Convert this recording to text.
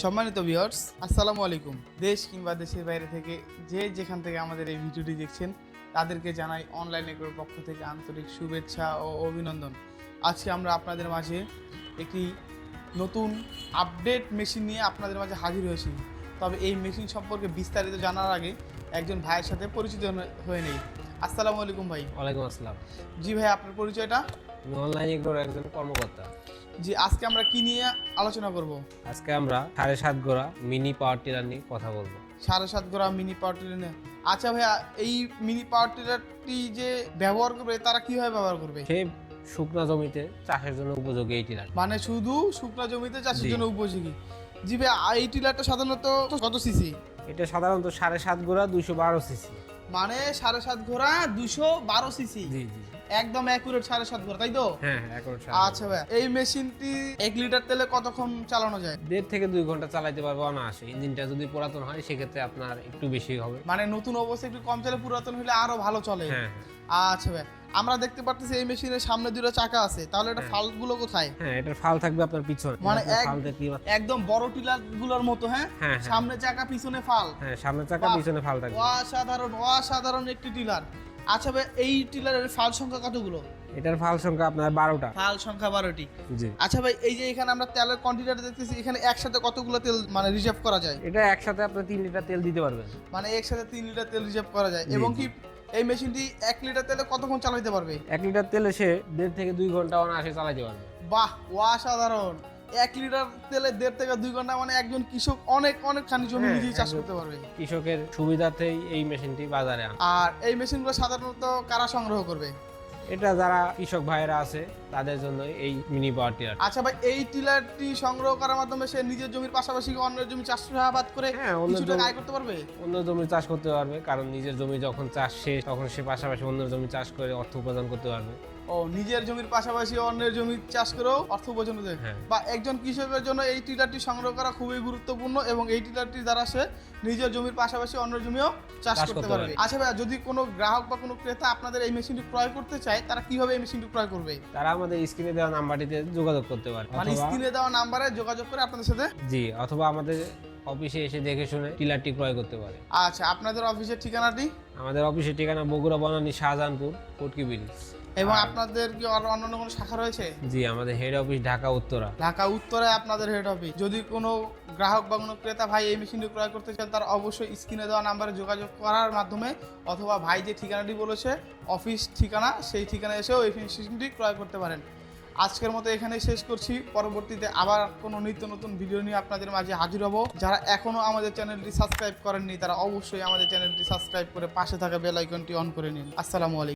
সম্মানিত ভিউয়ার্স আসসালামু আলাইকুম। দেশ কিংবা দেশের বাইরে থেকে যে যেখান থেকে আমাদের এই ভিডিওটি দেখছেন তাদেরকে জানাই অনলাইন এগ্রোর পক্ষ থেকে আন্তরিক শুভেচ্ছা ও অভিনন্দন। আজকে আমরা আপনাদের মাঝে একটি নতুন আপডেট মেশিন নিয়ে আপনাদের মাঝে হাজির হয়েছি। তবে এই মেশিন সম্পর্কে বিস্তারিত জানার আগে একজন ভাইয়ের সাথে পরিচিত হয়ে- হয়ে নেই। আসসালামু আলাইকুম ভাই। ওয়ালাইকুম আসসালাম। জি ভাই আপনার পরিচয়টা? আমি অনলাইন এগ্রোর একজন কর্মকর্তা। জি আজকে আমরা কি নিয়ে আলোচনা করব? আজকে আমরা সাড়ে সাত গোড়া মিনি পাওয়ার টিলার নিয়ে কথা বলব। সাড়ে সাত গোড়া মিনি পাওয়ার টিলার নিয়ে। আচ্ছা ভাইয়া এই মিনি পাওয়ার টিলারটি যে ব্যবহার করবে তারা কীভাবে ব্যবহার করবে? সে শুকনা জমিতে চাষের জন্য উপযোগী এই টিলার। মানে শুধু শুকনা জমিতে চাষের জন্য উপযোগী? জি ভাইয়া এই টিলারটা সাধারণত কত সিসি? এটা সাধারণত সাড়ে সাত গোড়া দুইশো বারো সিসি। মানে সাড়ে সাত ঘোড়া দুশো বারো সিসি একদম অ্যাকুরেট সাড়ে সাত ঘোড়া তাই তো? হ্যাঁ হ্যাঁ আচ্ছা ভাই এই মেশিনটি এক লিটার তেলে কতক্ষণ চালানো যায়? দেড় থেকে দুই ঘণ্টা চালাইতে পারব অনায়াসে। ইঞ্জিনটা যদি পুরাতন হয় সেক্ষেত্রে আপনার একটু বেশি হবে। মানে নতুন অবস্থা একটু কম চলে পুরাতন হলে আরও ভালো চলে। হ্যাঁ হ্যাঁ। আচ্ছা ভাই আমরা দেখতে পারতেছি এই মেশিনের সামনে দুটো চাকা আছে। তাহলে এটা হ্যাঁ। ফালগুলো কোথায়? হ্যাঁ এটার ফাল থাকবে আপনার পিছনে। মানে। একদম বড় টিলারগুলোর মতো হ্যাঁ? হ্যাঁ হ্যাঁ। সামনে চাকা পিছনে ফাল। হ্যাঁ সামনে চাকা পিছনে ফাল থাকবে। অসাধারণ অসাধারণ একটি টিলার। আচ্ছা ভাই এই টিলারের ফাল সংখ্যা কতগুলো? এটার ফাল সংখ্যা আপনার বারোটা। ফাল সংখ্যা বারোটি। জি। আচ্ছা ভাই এই যে এখানে আমরা তেলের কোয়ান্টিটিটা দেখতেছি এখানে একসাথে কতগুলো তেল মানে রিজার্ভ করা যায়? এটা একসাথে আপনি তিন লিটার তেল দিতে পারবেন। মানে একসাথে তিন লিটার তেল রিজার্ভ করা যায়। এবং কি এই মেশিনটি এক লিটার তেলে কতক্ষণ চালাতে পারবে? এক লিটার তেলে সে দেড় থেকে দুই ঘণ্টা অনায়াসে চালাতে পারবে। বাহ অসাধারণ। এক লিটার তেলে দেড় থেকে দুই ঘণ্টা মানে একজন কৃষক অনেক অনেক খানি জমি দিয়ে নিজেই চাষ করতে পারবে। কৃষকের সুবিধাতেই এই মেশিনটি বাজারে আনে। আর এই মেশিনগুলো সাধারণত কারা সংগ্রহ করবে? এটা যারা কৃষক ভাইয়েরা আছে তাদের জন্য এই মিনি পাওয়ার টিলার আচ্ছা ভাই এই টিলারটি সংগ্রহ করার মাধ্যমে সে নিজের জমির পাশাপাশি অন্য জমি চাষ করে হ্যাঁ, অন্য কিছু টাকা জমি- আয় করতে পারবে? অন্য জমি চাষ করতে পারবে কারণ নিজের জমি যখন চাষ শেষ তখন সে পাশাপাশি অন্য জমি চাষ করে অর্থ উপার্জন করতে পারবে। ও নিজের জমির পাশাপাশি অন্যের জমি চাষ করেও অর্থ উপার্জন করতে হ্যাঁ। বা একজন কৃষকের জন্য এই টিলারটি সংগ্রহ করা খুবই গুরুত্বপূর্ণ এবং এই টিলারটি দ্বারা সে নিজের জমির পাশাপাশি অন্য জমিও চাষ করতে পারবে। আচ্ছা ভাই যদি কোনো গ্রাহক বা কোনো ক্রেতা আপনাদের এই মেশিনটি ক্রয় করতে চায় তারা কীভাবে এই মেশিনটি ক্রয় করবে? তারা আমাদের স্ক্রিনে দেওয়া নাম্বারটিতে যোগাযোগ করতে পারে। মানে স্ক্রিনে দেওয়া নাম্বারে যোগাযোগ করে আপনাদের সাথে? জি অথবা আমাদের অফিসে এসে দেখে শুনে টিলারটি ক্রয় করতে পারে। আচ্ছা আপনাদের অফিসের ঠিকানাটি? আমাদের অফিসের ঠিকানা বগুড়া বনানী শাহজাহানপুর কোটকি ব্রিজ এবং আপনাদের কি আর অন্যান্য কোনো শাখা রয়েছে? জি আমাদের হেড অফিস ঢাকা উত্তরা। ঢাকা উত্তরে আপনাদের হেড অফিস যদি কোনো গ্রাহক বা কোনো ক্রেতা ভাই এই মেশিনটি ক্রয় করতে চান তার অবশ্যই স্ক্রিনে দেওয়া নাম্বারে যোগাযোগ করার মাধ্যমে অথবা ভাই যে ঠিকানাটি বলেছে অফিস ঠিকানা সেই ঠিকানায় এসেও এই মেশিনটি ক্রয় করতে পারেন। আজকের মতো এখানেই শেষ করছি। পরবর্তীতে আবার কোনো নিত্য নতুন ভিডিও নিয়ে আপনাদের মাঝে হাজির হব। যারা এখনও আমাদের চ্যানেলটি সাবস্ক্রাইব করেননি তারা অবশ্যই আমাদের চ্যানেলটি সাবস্ক্রাইব করে পাশে থাকা বেল আইকনটি অন করে নিন। আসসালামু আলাইকুম।